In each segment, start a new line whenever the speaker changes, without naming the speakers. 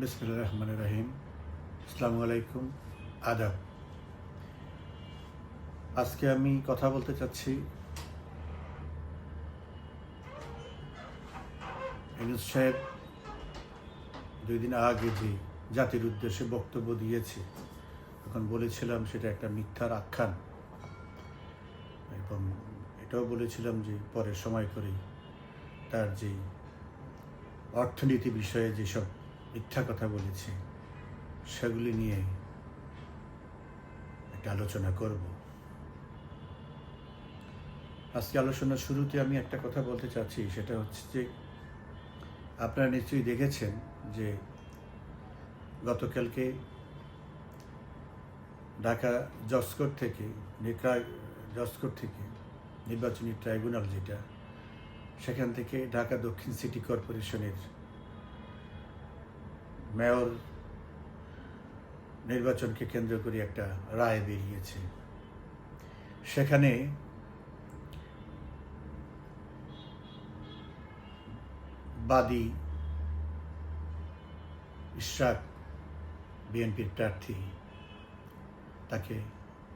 বিসমুল্লাহ রহমান রহিম আসসালামু আলাইকুম আদাব। আজকে আমি কথা বলতে চাচ্ছি ইনুস সাহেব দুই দিন আগে যে জাতির উদ্দেশ্যে বক্তব্য দিয়েছে তখন বলেছিলাম সেটা একটা মিথ্যার আখ্যান। এবং এটাও বলেছিলাম যে পরে সময় করেই তার যে অর্থনীতি বিষয়ে যেসব মিথ্যা কথা বলেছে, সেগুলি নিয়ে একটা আলোচনা করব। আজকে আলোচনার শুরুতে আমি একটা কথা বলতে চাচ্ছি, সেটা হচ্ছে যে আপনারা নিশ্চয়ই দেখেছেন যে গতকালকে ঢাকা জসকোট থেকে জসকোট থেকে নির্বাচনী ট্রাইব্যুনাল যেটা, সেখান থেকে ঢাকা দক্ষিণ সিটি কর্পোরেশনের মেয়র নির্বাচনকে কেন্দ্র করে একটা রায় বেরিয়েছে। সেখানে বাদী ইশরাক বিএনপির প্রার্থী তাকে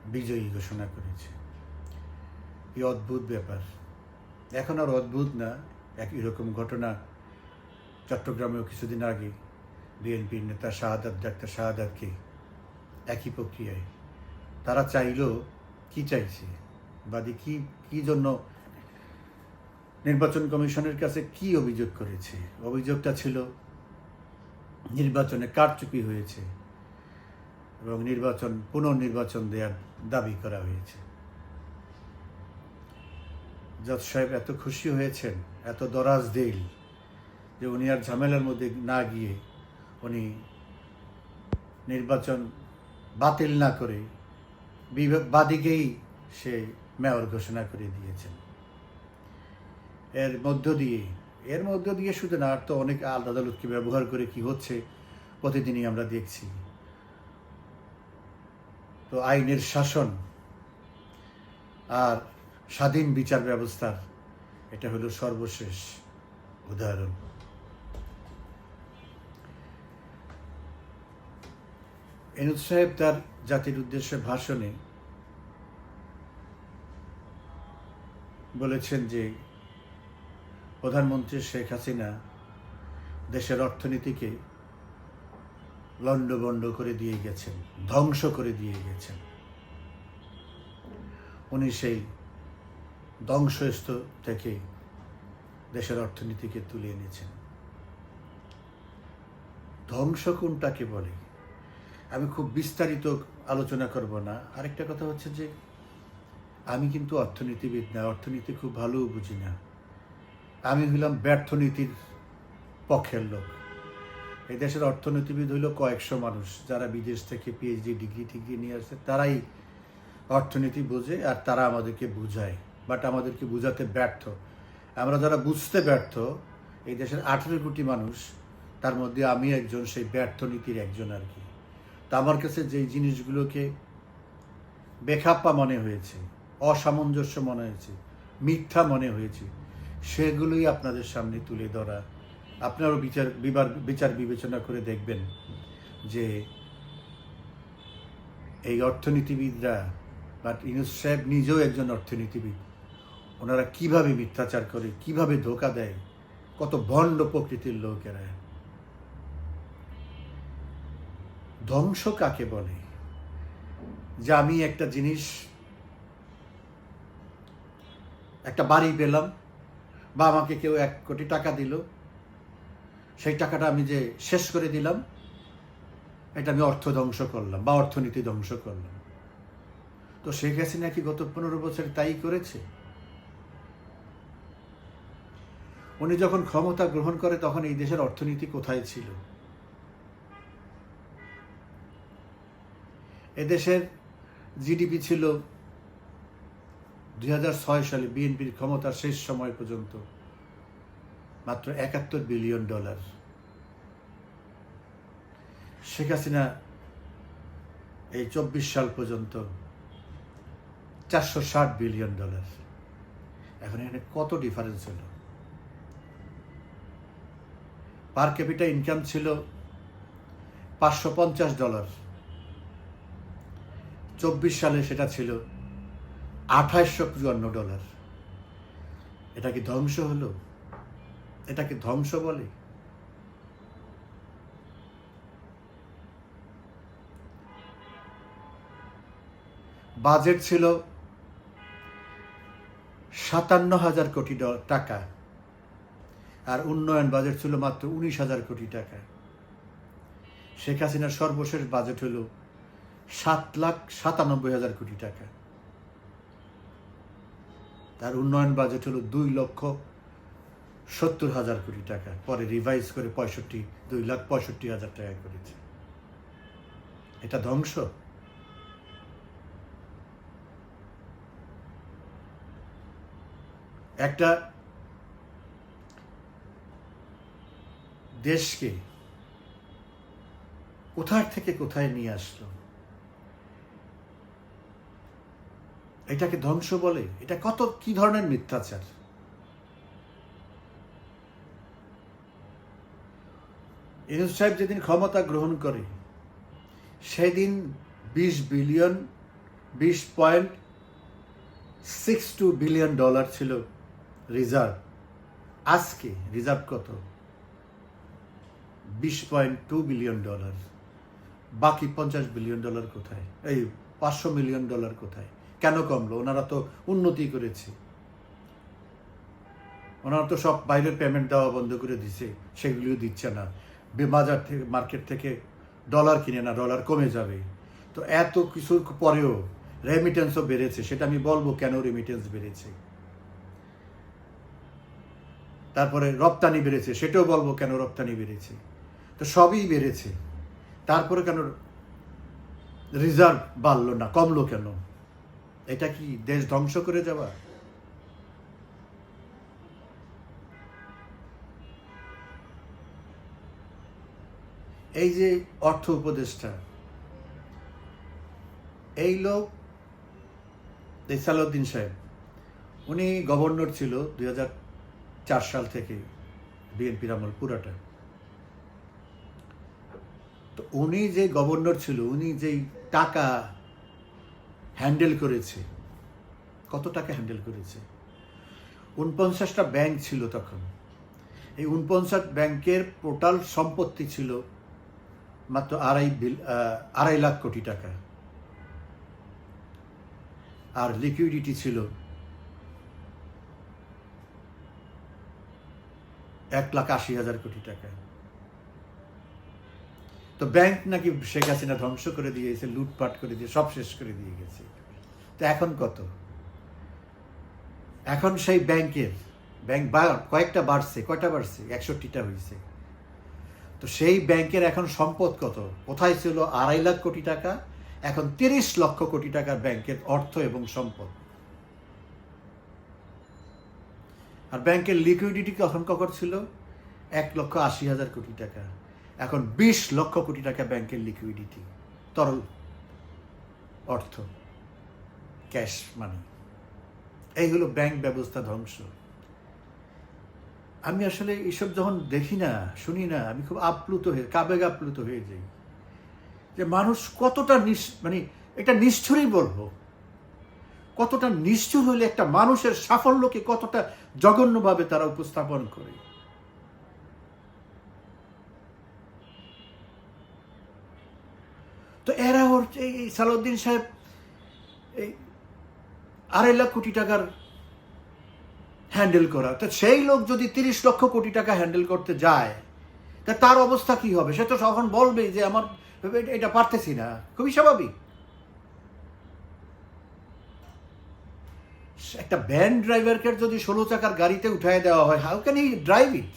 বিজয়ী ঘোষণা করেছে। এই অদ্ভুত ব্যাপার। এখন আর অদ্ভুত না এক এরকম ঘটনা চট্টগ্রামেও কিছুদিন আগে বিএনপির নেতা শাহাদাত, ডাক্তার শাহাদাতকে একই প্রক্রিয়ায়। তারা চাইলো কি চাইছে? বাদী কি কি জন্য নির্বাচন কমিশনের কাছে কি অভিযোগ করেছে? অভিযোগটা ছিল, নির্বাচনে কারচুপি হয়েছে এবং নির্বাচন, পুনর্নির্বাচন দেওয়ার দাবি করা হয়েছে। জজ সাহেব এত খুশি হয়েছেন, এত দরাজ দিল যে উনি আর ঝামেলার মধ্যে না গিয়ে উনি নির্বাচন বাতিল না করে বাদিকেই সে মেয়র ঘোষণা করে দিয়েছেন। এর মধ্য দিয়ে, এর মধ্য দিয়ে শুধু না, আর তো অনেক আল আদালতকে ব্যবহার করে কি হচ্ছে প্রতিদিনই আমরা দেখছি। তো আইনের শাসন আর স্বাধীন বিচার ব্যবস্থার এটা হলো সর্বশেষ উদাহরণ। এনুদ সাহেব তার জাতির উদ্দেশ্যে ভাষণে বলেছেন যে প্রধানমন্ত্রী শেখ হাসিনা দেশের অর্থনীতিকে লণ্ডভণ্ড করে দিয়ে গেছেন, ধ্বংস করে দিয়ে গেছেন। উনি সেই ধ্বংসস্থ থেকে দেশের অর্থনীতিকে তুলে এনেছেন। ধ্বংস কোনটাকে বলে? আমি খুব বিস্তারিত আলোচনা করব না। আরেকটা কথা হচ্ছে যে, আমি কিন্তু অর্থনীতিবিদ না, অর্থনীতি খুব ভালো বুঝি না। আমি হইলাম ব্যর্থনীতির পক্ষের লোক। এই দেশের অর্থনীতিবিদ হইল কয়েকশো মানুষ, যারা বিদেশ থেকে পিএইচডি ডিগ্রি টিগ্রি নিয়ে আসছে তারাই অর্থনীতি বোঝে আর তারা আমাদেরকে বুঝায়। বাট আমাদেরকে বুঝাতে ব্যর্থ। আমরা যারা বুঝতে ব্যর্থ, এই দেশের আঠেরো কোটি মানুষ, তার মধ্যে আমি একজন, সেই ব্যর্থ নীতির একজন আর কি। আমার কাছে যেই জিনিসগুলোকে বেখাপ্পা মনে হয়েছে, অসামঞ্জস্য মনে হয়েছে, মিথ্যা মনে হয়েছে, সেগুলোই আপনাদের সামনে তুলে ধরা। আপনারও বিচার, বিবার, বিচার বিবেচনা করে দেখবেন যে এই অর্থনীতিবিদরা, বাট ইনুস সাহেব নিজেও একজন অর্থনীতিবিদ, ওনারা কীভাবে মিথ্যাচার করে, কীভাবে ধোকা দেয়, কত ভণ্ড প্রকৃতির লোকেরা। ধ্বংস কাকে বলে? যে আমি একটা জিনিস, একটা বাড়ি পেলাম, বা আমাকে কেউ এক কোটি টাকা দিল, সেই টাকাটা আমি যে শেষ করে দিলাম, এটা আমি অর্থ ধ্বংস করলাম, বা অর্থনীতি ধ্বংস করলাম। তো শেখ হাসিনা কি গত পনেরো বছর তাই করেছে? উনি যখন ক্ষমতা গ্রহণ করে, তখন এই দেশের অর্থনীতি কোথায় ছিল? এদেশের জিডিপি ছিল দু হাজার ছয় সালে বিএনপির ক্ষমতার শেষ সময় পর্যন্ত মাত্র একাত্তর বিলিয়ন ডলার। শেখ হাসিনা এই চব্বিশ সাল পর্যন্ত চারশো ষাট বিলিয়ন ডলার। এখন এখানে কত ডিফারেন্স হলো? পার ক্যাপিটা ইনকাম ছিল পাঁচশো পঞ্চাশ ডলার। চব্বিশ সালে সেটা ছিল আঠাইশশো চুয়ান্ন ডলার। এটা কি ধ্বংস হলো? এটা কি ধ্বংস বলে? বাজেট ছিল সাতান্ন হাজার কোটি টাকা আর উন্নয়ন বাজেট ছিল মাত্র উনিশ হাজার কোটি টাকা। শেখ হাসিনার সর্বশেষ বাজেট হলো সাত লাখ সাতানব্বই হাজার কোটি টাকা। তার উন্নয়ন বাজেট হলো দুই লক্ষ সত্তর হাজার কোটি টাকা। পরে রিভাইজ করে পঁয়ষট্টি, দুই লাখ পঁয়ষট্টি হাজার টাকা করেছে। এটা ধ্বংস? একটা দেশকে কোথায় থেকে কোথায় নিয়ে আসলো? এটাকে ধ্বংস বলে? এটা কত, কি ধরনের মিথ্যাচার? ইনুস সাহেব যেদিন ক্ষমতা গ্রহণ করে, সেদিন বিশ বিলিয়ন, বিশ point six two billion dollar ছিল রিজার্ভ। আজকে রিজার্ভ কত? বিশ পয়েন্ট টু বিলিয়ন ডলার। বাকি পঞ্চাশ বিলিয়ন ডলার কোথায়? এই পাঁচশো মিলিয়ন ডলার কোথায়? কেন কমলো? ওনারা তো উন্নতি করেছে। ওনারা তো সব বাইরের পেমেন্ট দেওয়া বন্ধ করে দিছে, সেগুলিও দিচ্ছে না। বাজার থেকে মার্কেট থেকে ডলার কিনে না ডলার কমে যাবে। তো এত কিছুর পরেও রেমিটেন্সও বেড়েছে, সেটা আমি বলব কেন রেমিটেন্স বেড়েছে? তারপরে রপ্তানি বেড়েছে, সেটাও বলব কেন রপ্তানি বেড়েছে? তো সবই বেড়েছে। তারপরে কেন রিজার্ভ বাড়লো না, কমলো কেন? এটা কি দেশ ধ্বংস করে যাওয়া? এই যে অর্থ উপদেষ্টা, এই লোক, এই সালাউদ্দিন সাহেব, উনি গভর্নর ছিল দুই সাল থেকে বিএনপির আমল পুরাটা। তো উনি যে গভর্নর ছিল, উনি যেই টাকা হ্যান্ডেল করেছে। কত টাকা হ্যান্ডেল করেছে? উনপঞ্চাশটা ব্যাংক ছিল তখন। এই উনপঞ্চাশ ব্যাংকের টোটাল সম্পত্তি ছিল মাত্র আড়াই বিল আড়াই লাখ কোটি টাকা। আর লিকুইডিটি ছিল এক লাখ আশি হাজার কোটি টাকা। তো ব্যাংক নাকি শেখ হাসিনা ধ্বংস করে দিয়েছে, লুটপাট করে দিয়ে, সব শেষ করে দিয়ে গেছে। তো এখন কত? এখন সেই ব্যাংকের, ব্যাংক কয়েকটা বাড়ছে, কয়টা বাড়ছে? একষট্টিটা হয়েছে। তো সেই ব্যাংকের এখন সম্পদ কত? কোথায় ছিল? আড়াই লাখ কোটি টাকা, এখন তিরিশ লক্ষ কোটি টাকার ব্যাংকের অর্থ এবং সম্পদ। আর ব্যাংকের লিকুইডিটি কখন কখন ছিল? এক লক্ষ আশি হাজার কোটি টাকা। এখন বিশ লক্ষ কোটি টাকা ব্যাংকের লিকুইডিটি তরল অর্থ ক্যাশ মানি এই হলো ব্যাংক ব্যবস্থা ধ্বংস। আমি আসলে এসব যখন দেখি না, শুনি না, আমি খুব আপ্লুত হয়ে কাবেগ আপ্লুত হয়ে যাই। যে মানুষ কতটা নিস মানে এটা নিষ্ঠুরই বলব। কতটা নিষ্ঠুর হলে একটা মানুষের সাফল্যকে কতটা জঘন্যভাবে তারা উপস্থাপন করে। তো এরা ওর এই সালাউদ্দিন সাহেব এই আড়াই লাখ কোটি টাকার হ্যান্ডেল করা। তো সেই লোক যদি তিরিশ লক্ষ কোটি টাকা হ্যান্ডেল করতে যায়, তা তার অবস্থা কি হবে? সে তো তখন বলবে যে আমার এটা পারতেছি না। খুবই স্বাভাবিক। একটা ভ্যান ড্রাইভারকে যদি ষোলো চাকার গাড়িতে উঠায় দেওয়া হয় হাউ ক্যান ড্রাইভ ইট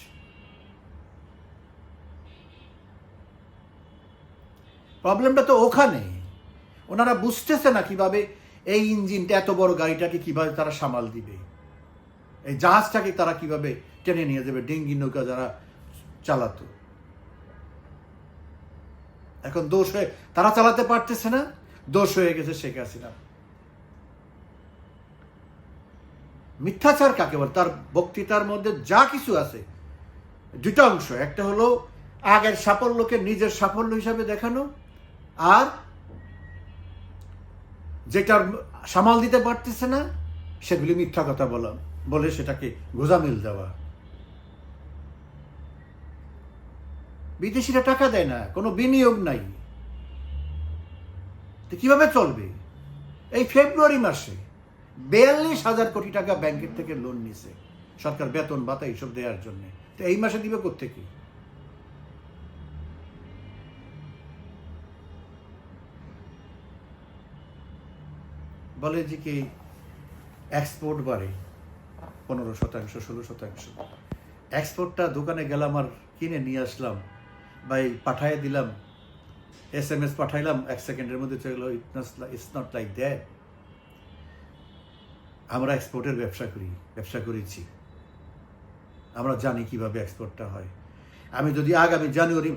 প্রবলেমটা তো ওখানে। ওনারা বুঝতেছে না কীভাবে এই ইঞ্জিনটা, এত বড় গাড়িটাকে কীভাবে তারা সামাল দিবে। এই জাহাজটাকে তারা কীভাবে টেনে নিয়ে যাবে, ডেঙ্গি নৌকা যারা চালাতো। এখন দোষ হয়ে, তারা চালাতে পারতেছে না, দোষ হয়ে গেছে শেখ হাসিনা। মিথ্যাচার কাকে বলে? তার বক্তৃতার মধ্যে যা কিছু আছে, দুটো অংশ। একটা হলো আগের সাফল্যকে নিজের সাফল্য হিসাবে দেখানো আর যেটার সামাল দিতে পারতেছে না, সেগুলি মিথ্যা কথা বলা, বলে সেটাকে গোজামিল দেওয়া। বিদেশিরা টাকা দেয় না, কোনো বিনিয়োগ নাই। তো কীভাবে চলবে? এই ফেব্রুয়ারি মাসে বিয়াল্লিশ হাজার কোটি টাকা ব্যাংকের থেকে লোন নিছে, সরকার বেতন ভাতা এইসব দেওয়ার জন্য। তো এই মাসে দিবে কোথেকে বলে যে কি এক্সপোর্ট বাড়ে পনেরো শতাংশ, ষোলো শতাংশ। এক্সপোর্টটা দোকানে গেলাম আর কিনে নিয়ে আসলাম। বা এই পাঠায় দিলাম এস এম এস পাঠাইলাম, এক সেকেন্ডের মধ্যে চলে গেলো ইটস নট লাইক দ্যাট আমরা এক্সপোর্টের ব্যবসা করি, ব্যবসা করেছি। আমরা জানি কীভাবে এক্সপোর্টটা হয়। আমি যদি আগামী জানুয়ারি,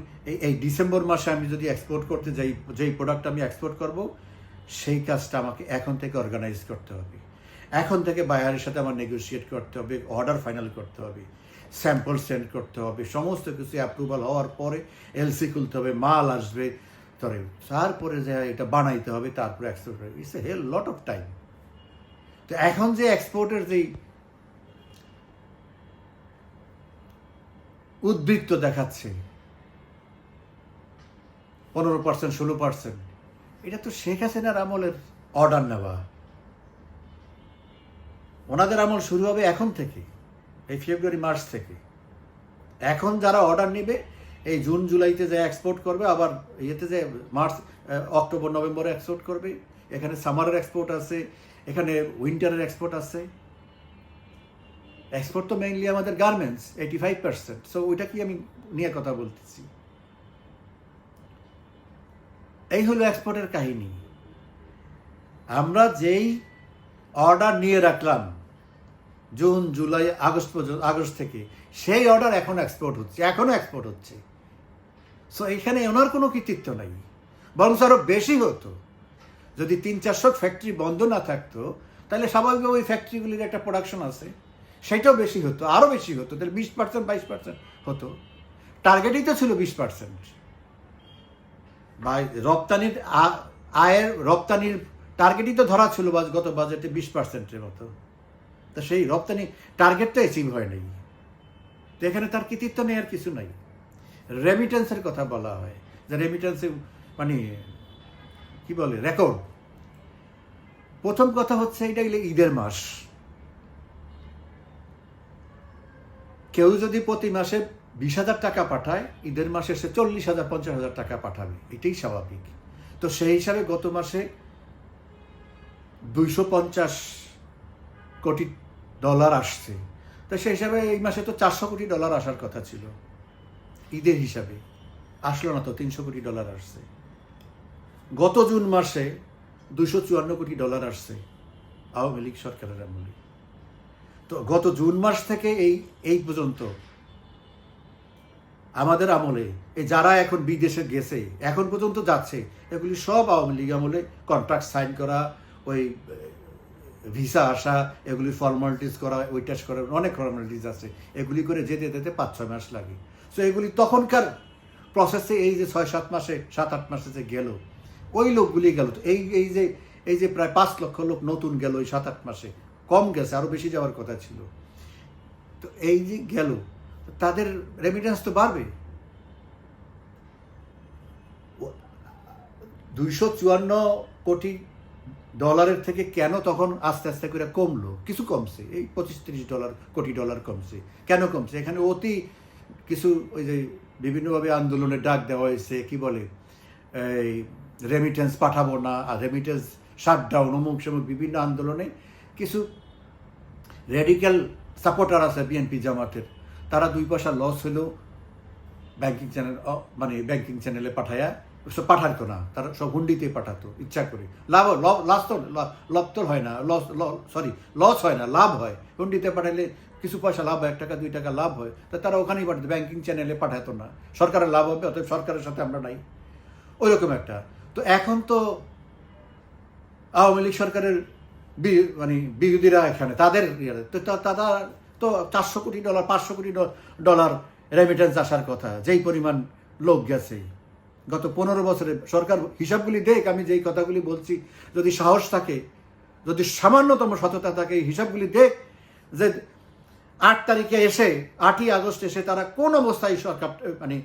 এই ডিসেম্বর মাসে আমি যদি এক্সপোর্ট করতে যাই, যেই প্রোডাক্ট আমি এক্সপোর্ট করব সেই কাজটা আমাকে এখন থেকে অর্গানাইজ করতে হবে। এখন থেকে বায়ারের সাথে আমার নেগোসিয়েট করতে হবে অর্ডার ফাইনাল করতে হবে স্যাম্পল সেন্ড করতে হবে, সমস্ত কিছু অ্যাপ্রুভাল হওয়ার পরে এলসি খুলতে হবে, মাল আসবে তবে তারপরে যে এটা বানাইতে হবে, তারপরে export it's a hell lot of time তো এখন যে এক্সপোর্টের যেই উদ্বৃত্ত দেখাচ্ছে, পনেরো পার্সেন্ট ষোলো পার্সেন্ট এটা তো শেখ হাসিনার আমলের অর্ডার নেওয়া। ওনাদের আমল শুরু হবে এখন থেকে, এই ফেব্রুয়ারি, মার্চ থেকে। এখন যারা অর্ডার নেবে, এই জুন, জুলাইতে যে এক্সপোর্ট করবে, আবার ইয়েতে যে মার্চ অক্টোবর, নভেম্বরে এক্সপোর্ট করবে, এখানে সামারের এক্সপোর্ট আছে, এখানে উইন্টারের এক্সপোর্ট আছে। এক্সপোর্ট তো মেইনলি আমাদের garments eighty five percent so ওইটা কি আমি নিয়ে কথা বলতেছি। এই হলো এক্সপোর্টের কাহিনী। আমরা যেই অর্ডার নিয়ে রাখলাম জুন, জুলাই, আগস্ট পর্যন্ত, আগস্ট থেকে, সেই অর্ডার এখন এক্সপোর্ট হচ্ছে এখনও এক্সপোর্ট হচ্ছে। সো এখানে ওনার কোনো কৃতিত্ব নাই। বরং আরও বেশি হতো। যদি তিন চারশো ফ্যাক্টরি বন্ধ না থাকতো, তাহলে স্বাভাবিকভাবে ওই ফ্যাক্টরিগুলির একটা প্রোডাকশন আছে, সেটাও বেশি হতো আরও বেশি হতো, তাহলে বিশ পার্সেন্ট বাইশ পার্সেন্ট হতো। টার্গেটই তো ছিল বিশ পার্সেন্ট বা রপ্তানির আয়ের রপ্তানির টার্গেটই তো ধরা ছিল বাজ- গত বাজেটে বিশ পার্সেন্টের মতো। তা সেই রপ্তানি টার্গেট তো অ্যাচিভ হয় নাই। তো এখানে তার কৃতিত্ব নেই আর কিছু নাই। রেমিটেন্সের কথা বলা হয়। যে রেমিটেন্সে মানে কি বলে রেকর্ড প্রথম কথা হচ্ছে এটা ঈদের মাস। কেউ যদি প্রতি মাসে বিশ হাজার টাকা পাঠায়, ঈদের মাসে সে চল্লিশ হাজার, পঞ্চাশ হাজার টাকা পাঠাবে। এটাই স্বাভাবিক। তো সেই হিসাবে গত মাসে দুইশো পঞ্চাশ কোটি ডলার আসছে। তো সেই হিসাবে এই মাসে তো চারশো কোটি ডলার আসার কথা ছিল। ঈদের হিসাবে আসলো না তো, তিনশো কোটি ডলার আসছে। গত জুন মাসে দুশো চুয়ান্ন কোটি ডলার আসছে আওয়ামী লীগ সরকারের আমলে। তো গত জুন মাস থেকে এই এই পর্যন্ত আমাদের আমলে এই যারা এখন বিদেশে গেছে, এখন পর্যন্ত যাচ্ছে, এগুলি সব আওয়ামী লীগ আমলে কন্ট্রাক্ট সাইন করা, ওই ভিসা আসা, এগুলি ফর্মালিটিস করা, ওই টেস্ট করা, অনেক ফর্মালিটিস আছে। এগুলি করে যেতে যেতে পাঁচ, ছয় মাস লাগে। সো এগুলি তখনকার প্রসেসে এই যে ছয়, সাত মাসে, সাত, আট মাসে যে গেল, ওই লোকগুলি গেল। তো এই এই যে এই যে প্রায় পাঁচ লক্ষ লোক নতুন গেল ওই সাত, আট মাসে, কম গেছে আরও বেশি যাওয়ার কথা ছিল। তো এই যে গেল তাদের রেমিটেন্স তো বাড়বে। দুইশো চুয়ান্ন কোটি ডলারের থেকে কেন তখন আস্তে আস্তে করে কমলো? কিছু কমছে, এই পঁচিশ তিরিশ ডলার, কোটি ডলার কমছে। কেন কমছে? এখানে অতি কিছু ওই যে বিভিন্নভাবে আন্দোলনের ডাক দেওয়া হয়েছে, কি বলে? এই রেমিটেন্স পাঠাবো না, আর রেমিটেন্স শাটডাউন অমুক সময় বিভিন্ন আন্দোলনে কিছু রেডিক্যাল সাপোর্টার আছে বিএনপি জামাতের। তারা দুই পয়সা লস হলেও ব্যাংকিং চ্যানেল মানে ব্যাংকিং চ্যানেলে পাঠায়া সব পাঠাতো না, তারা সব হুন্ডিতে পাঠাতো, ইচ্ছা করে। লাভ লাভ তো লাভ তো হয় না লস সরি লস হয় না, লাভ হয়। হুন্ডিতে পাঠালে কিছু পয়সা লাভ হয়, এক টাকা, দুই টাকা লাভ হয়, তা তারা ওখানেই পাঠাতো ব্যাংকিং চ্যানেলে পাঠাতো না। সরকারের লাভ হবে, অতএব সরকারের সাথে আমরা নাই। ওইরকম একটা। তো এখন তো আওয়ামী লীগ সরকারের মানে বিরোধীরা এখানে, তাদের তা- তারা তো চারশো কোটি ডলার, পাঁচশো কোটি ডলার রেমিটেন্স আসার কথা, যেই পরিমাণ লোক গেছে। গত পনেরো বছরে সরকার হিসাবগুলি দেখ, আমি যেই কথাগুলি বলছি, যদি সাহস থাকে, যদি সামান্যতম সততা থাকে, এই হিসাবগুলি দেখ যে আট তারিখে এসে, আটই আগস্ট এসে তারা কোন অবস্থায় সরকার মানে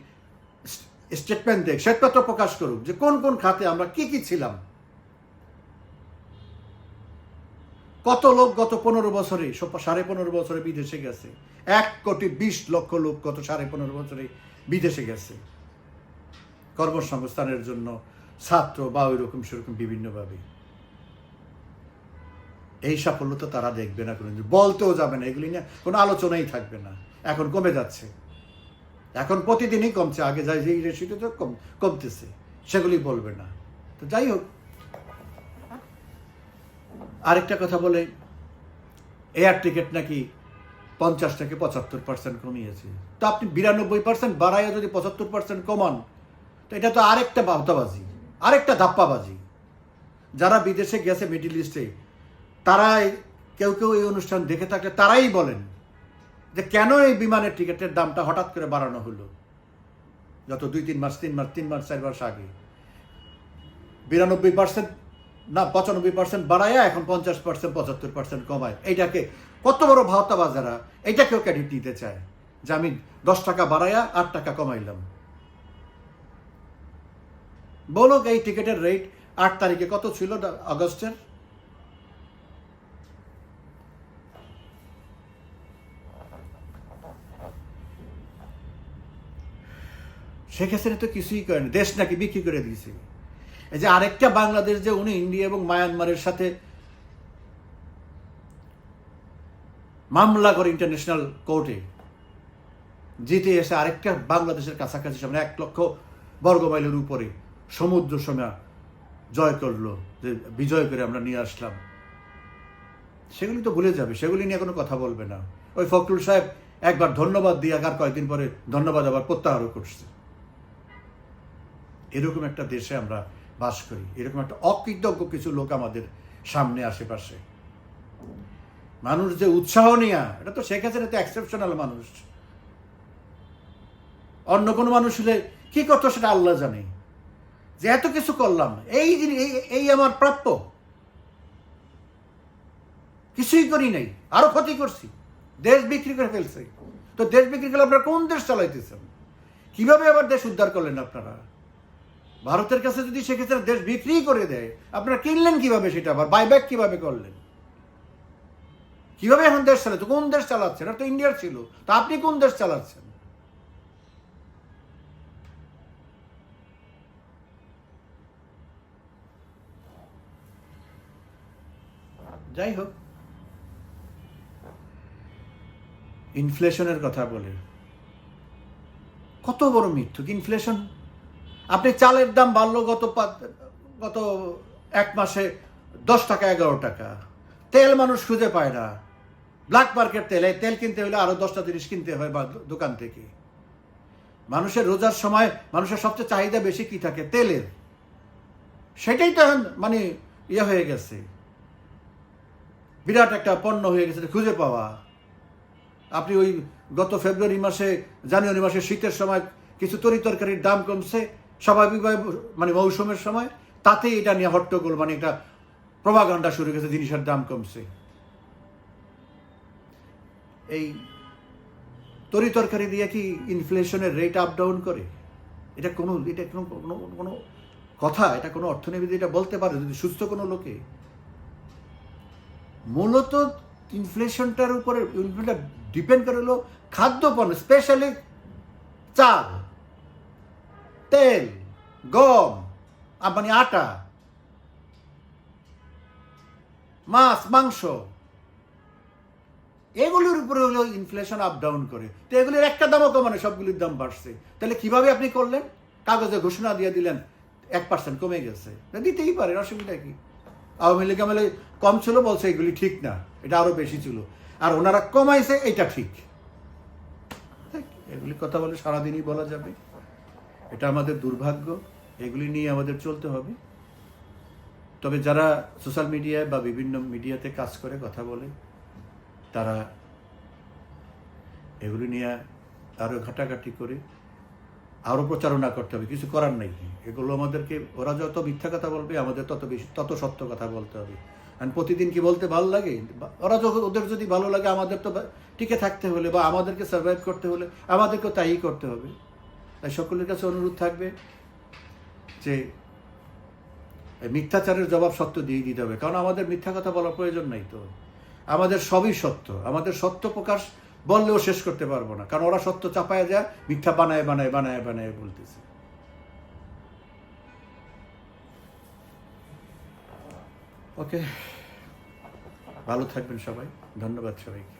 স্টেটমেন্ট দেখ, শ্বেতপত্র প্রকাশ করুক যে কোন কোন খাতে আমরা কি কি ছিলাম। কত লোক গত পনেরো বছরে সাড়ে পনেরো বছরে বিদেশে গেছে? এক কোটি বিশ লক্ষ লোক গত সাড়ে পনেরো বছরে বিদেশে গেছে। কর্মসংস্থানের জন্য ছাত্র বা ওই রকম সেরকম বিভিন্নভাবে। এই সাফল্য তো তারা দেখবে না কোনো বলতেও যাবে না, এগুলি নিয়ে কোনো আলোচনাই থাকবে না। এখন কমে যাচ্ছে। এখন প্রতিদিনই কমছে। আগে যাই যে রেশিতে কম কমতেছে। সেগুলি বলবে না। তো যাই হোক আরেকটা কথা বলে এয়ার টিকিট নাকি পঞ্চাশ থেকে পঁচাত্তর পার্সেন্ট কমিয়েছে। তো আপনি বিরানব্বই পার্সেন্ট বাড়াইয়া যদি পঁচাত্তর পার্সেন্ট কমান, তো এটা তো আরেকটা বাহতাবাজি আরেকটা ধাপ্পাবাজি। যারা বিদেশে গেছে মিডিল ইস্টে তারাই কেউ কেউ এই অনুষ্ঠান দেখে থাকলে তারাই বলেন যে কেন এই বিমানের টিকিটের দামটা হঠাৎ করে বাড়ানো হলো? যত দুই, তিন মাস তিন মাস তিন মাস, চার মাস আগে। বিরানব্বই পার্সেন্ট না, পঁচানব্বই পার্সেন্ট বাড়ায় এখন পঞ্চাশ পার্সেন্ট পঁচাত্তর পার্সেন্ট কমায়। এইটাকে কত বড় ভাওতাবাজারা এইটাকেও ক্রেডিট নিতে চায়। যে আমি দশ টাকা বাড়াইয়া আট টাকা কমাইলাম। বলো এই টিকিটের রেট আট তারিখে কত ছিল আগস্টের? হাসিনা তো কিছুই করেনি, দেশ নাকি বিক্রি করে দিয়েছে। এই যে আরেকটা বাংলাদেশ যে উনি ইন্ডিয়া এবং মায়ানমারের সাথে মামলা করে ইন্টারন্যাশনাল কোর্টে জিতে এসে আরেকটা বাংলাদেশের কাছাকাছি সামনে এক লক্ষ বর্গ মাইলের উপরে সমুদ্র সময় জয় করল, যে বিজয় করে আমরা নিয়ে আসলাম। সেগুলি তো ভুলে যাবে, সেগুলি নিয়ে কোনো কথা বলবে না। ওই ফখরুল সাহেব একবার ধন্যবাদ দিয়ে আর কয়েকদিন পরে ধন্যবাদ আবার প্রত্যাহারও করছে। এরকম একটা দেশে আমরা বাস করি। এরকম একটা অকৃতজ্ঞ কিছু লোক আমাদের সামনে আশেপাশে। মানুষ যে উৎসাহ নিয়া, এটা তো শেখ হাসিনা তো এক্সেপশনাল মানুষ। অন্য কোনো মানুষ হলে কি করতো সেটা আল্লাহ জানে। যে এত কিছু করলাম এই- এই আমার প্রাপ্য। কিছুই করি নাই, আরও ক্ষতি করছি। দেশ বিক্রি করে ফেলছে। তো দেশ বিক্রি করলে আপনারা কোন দেশ চালাইতেছেন? কীভাবে আবার দেশ উদ্ধার করলেন আপনারা? ভারতের কাছে যদি সেক্ষেত্রে দেশ বিক্রি করে দেয়, আপনারা কিনলেন কীভাবে সেটা আবার? বাইব্যাক কীভাবে করলেন? কীভাবে এখন দেশ চালাচ্ছে? কোন দেশ চালাচ্ছেন এটা তো ইন্ডিয়ার ছিল। তা আপনি কোন দেশ চালাচ্ছেন? যাই হোক। ইনফ্লেশনের কথা বলে। কত বড় মিথ্যুক। ইনফ্লেশন আপনি চালের দাম বাড়লো গত গত এক মাসে দশ টাকা, এগারো টাকা। তেল মানুষ খুঁজে পায় না। ব্ল্যাক মার্কেট তেল এই তেল কিনতে হলে আরও দশটা জিনিস কিনতে হয় বা দোকান থেকে। মানুষের রোজার সময় মানুষের সবচেয়ে চাহিদা বেশি কি থাকে? তেলের। সেটাই তো এখন মানে ইয়ে হয়ে গেছে। বিরাট একটা পণ্য হয়ে গেছে খুঁজে পাওয়া। আপনি ওই গত ফেব্রুয়ারি মাসে, জানুয়ারি মাসে শীতের সময় কিছু তরি তরকারির দাম কমছে। স্বাভাবিকভাবে মানে মৌসুমের সময় তাতেই এটা নিয়ে হট্টগোল মানে একটা প্রভাকাণ্ডা শুরু গেছে, জিনিসের দাম কমছে। এই তরি তরকারি দিয়ে কি ইনফ্লেশনের রেট আপ ডাউন করে? এটা কোনো এটা কোনো কোনো কোনো কথা, এটা কোনো অর্থনীতি এটা বলতে পারে যদি সুস্থ কোনো লোকে? মূলত ইনফ্লেশনটার উপরে ইনফ্লেশনটা ডিপেন্ড করে হলো খাদ্যপণ্য স্পেশালি চাল। তেল, গম মানে আটা, মাছ, মাংস। এগুলির উপরে হলো ইনফ্লেশন আপ ডাউন করে। তো এগুলির একটা দামও কমানো, সবগুলির দাম বাড়ছে। তাহলে কীভাবে আপনি করলেন? কাগজে ঘোষণা দিয়ে দিলেন, এক পার্সেন্ট কমে গেছে। দিতেই পারেন, অসুবিধা কি? আওয়ামী লীগ আমলে কম ছিল, বলছে এগুলি ঠিক না, এটা আরও বেশি ছিল। আর ওনারা কমাইছে, এটা ঠিক। এগুলি কথা বলে সারাদিনই বলা যাবে। এটা আমাদের দুর্ভাগ্য, এগুলি নিয়ে আমাদের চলতে হবে। তবে যারা সোশ্যাল মিডিয়ায় বা বিভিন্ন মিডিয়াতে কাজ করে, কথা বলে, তারা এগুলি নিয়ে আরও ঘাটাঘাটি করে আরও প্রচারণা করতে হবে। কিছু করার নেই। এগুলো আমাদেরকে, ওরা যত মিথ্যা কথা বলবে, আমাদের তত বেশি, তত সত্য কথা বলতে হবে। আর প্রতিদিন কি বলতে ভালো লাগে? ওরা যখন, ওদের যদি ভালো লাগে, আমাদের তো টিকে থাকতে হলে বা আমাদেরকে সার্ভাইভ করতে হলে, আমাদেরকেও তাই করতে হবে। তাই সকলের কাছে অনুরোধ থাকবে যে মিথ্যাচারের জবাব সত্য দিয়ে দিতে হবে। কারণ আমাদের মিথ্যা কথা বলার প্রয়োজন নাই তো। আমাদের সবই সত্য। আমাদের সত্য প্রকাশ বললেও শেষ করতে পারব না। কারণ ওরা সত্য চাপায় যায়, মিথ্যা বানায় বানায় বানায় বানায় বলতেছে। ওকে। ভালো থাকবেন সবাই। ধন্যবাদ সবাইকে।